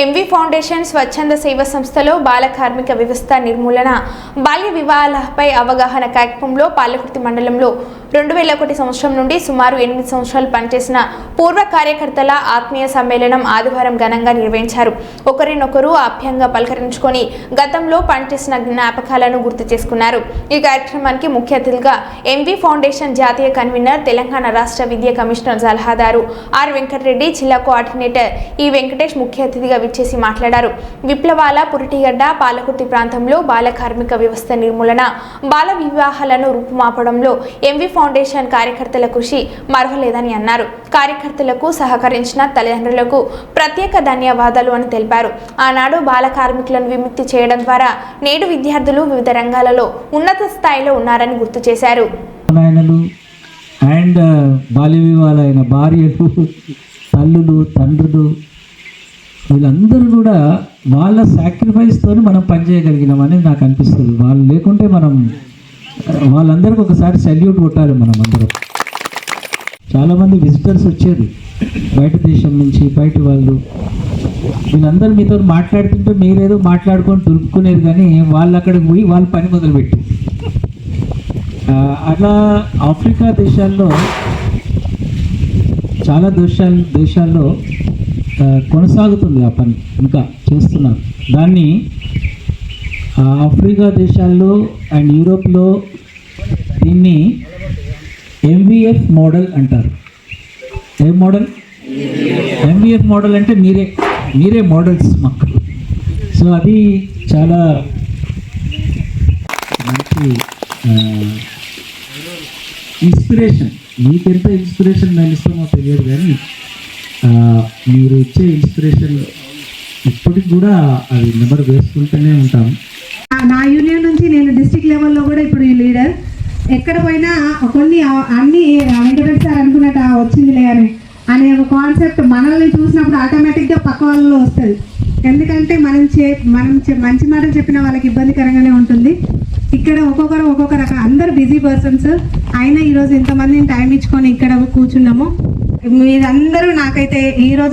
MV foundation స్వచ్ఛంద సేవ సంస్థలో బాల కార్మిక వ్యవస్థ నిర్మూలన బాల్య వివాహాలపై అవగాహన కార్యక్రమంలో పాలకుర్తి మండలంలో రెండు వేల ఒకటి సంవత్సరం నుండి సుమారు ఎనిమిది సంవత్సరాలు పనిచేసిన పూర్వ కార్యకర్తల ఆత్మీయ సమ్మేళనం ఆదివారం ఘనంగా నిర్వహించారు. ఒకరినొకరు ఆప్యంగా పలకరించుకొని గతంలో పనిచేసిన జ్ఞాపకాలను గుర్తు చేసుకున్నారు. ఈ కార్యక్రమానికి ముఖ్య అతిథిగా ఎంవి ఫౌండేషన్ జాతీయ కన్వీనర్ తెలంగాణ రాష్ట్ర విద్యా కమిషనర్ సలహాదారు ఆర్ వెంకటరెడ్డి జిల్లా కోఆర్డినేటర్ ఈ వెంకటేష్ ముఖ్య అతిథిగా విచ్చేసి మాట్లాడారు. విప్లవాల పురిటిగడ్డ పాలకుర్తి ప్రాంతంలో బాల కార్మిక వ్యవస్థ నిర్మూలన బాల వివాహాలను రూపుమాపడంలో ఎంవి ఫౌండేషన్ కార్యకర్తల కృషి మరవలేదని అన్నారు. కార్యకర్తలకు సహకరించిన తల్లిదండ్రులకు ప్రత్యేక ధన్యవాదాలు అని తెలిపారు. ఆనాడు బాల కార్మికులను విముక్తి చేయడం ద్వారా నేడు విద్యార్థులు వివిధ రంగాలలో ఉన్నత స్థాయిలో ఉన్నారని గుర్తు చేశారు. అండ్ బాల్య వివాహాలైన భార్యలు తల్లులు తండ్రులు వీళ్ళందరూ కూడా వాళ్ళ సాక్రిఫైస్తో మనం పనిచేయగలిగినామని నాకు అనిపిస్తుంది. వాళ్ళు లేకుంటే మనం వాళ్ళందరికీ ఒకసారి సెల్యూట్ కొట్టాలి మనం అందరం. చాలామంది విజిటర్స్ వచ్చారు. బయట దేశం నుంచి బయట వాళ్ళు. వీళ్ళందరూ మీతో మాట్లాడుతుంటే మీరేదో మాట్లాడుకొని దొరుకుకునేది కానీ వాళ్ళు అక్కడికి పోయి వాళ్ళు పని మొదలుపెట్టి అలా అట్లా ఆఫ్రికా దేశాల్లో చాలా దేశాల దేశాల్లో కొనసాగుతుంది ఆ పని ఇంకా చేస్తున్నారు. దాన్ని ఆఫ్రికా దేశాల్లో అండ్ యూరోప్లో దీన్ని ఎంవిఎఫ్ మోడల్ అంటారు. ఏం మోడల్? ఎంవిఎఫ్ మోడల్ అంటే మీరే మీరే మోడల్స్ మాకు. సో అది చాలా మంచి ఇన్స్పిరేషన్. మీకెంత ఇన్స్పిరేషన్ నేను తెలియదు కానీ మీరు ఇచ్చే ఇన్స్పిరేషన్ ఇప్పటికి కూడా అది నెంబర్ వేసుకుంటూనే ఉంటాం. నా- నా యూనియన్ నుంచి నేను డిస్టిక్ లెవెల్లో కూడా ఇప్పుడు ఈ లీడర్. ఎక్కడ పోయినా కొన్ని అన్ని వెంకటరెడ్డి సార్ అనుకున్నట్టు వచ్చిందిలే అని అనే ఒక కాన్సెప్ట్ మనల్ని చూసినప్పుడు ఆటోమేటిక్గా పక్క వాళ్ళలో వస్తుంది. ఎందుకంటే మనం చే మనం మంచి మాటలు చెప్పిన వాళ్ళకి ఇబ్బందికరంగానే ఉంటుంది. ఇక్కడ ఒక్కొక్కరు ఒక్కొక్క రకం అందరు బిజీ పర్సన్స్ అయినా ఈరోజు ఇంతమందిని టైం ఇచ్చుకొని ఇక్కడ కూర్చున్నాము. మీరందరూ నాకైతే ఈరోజు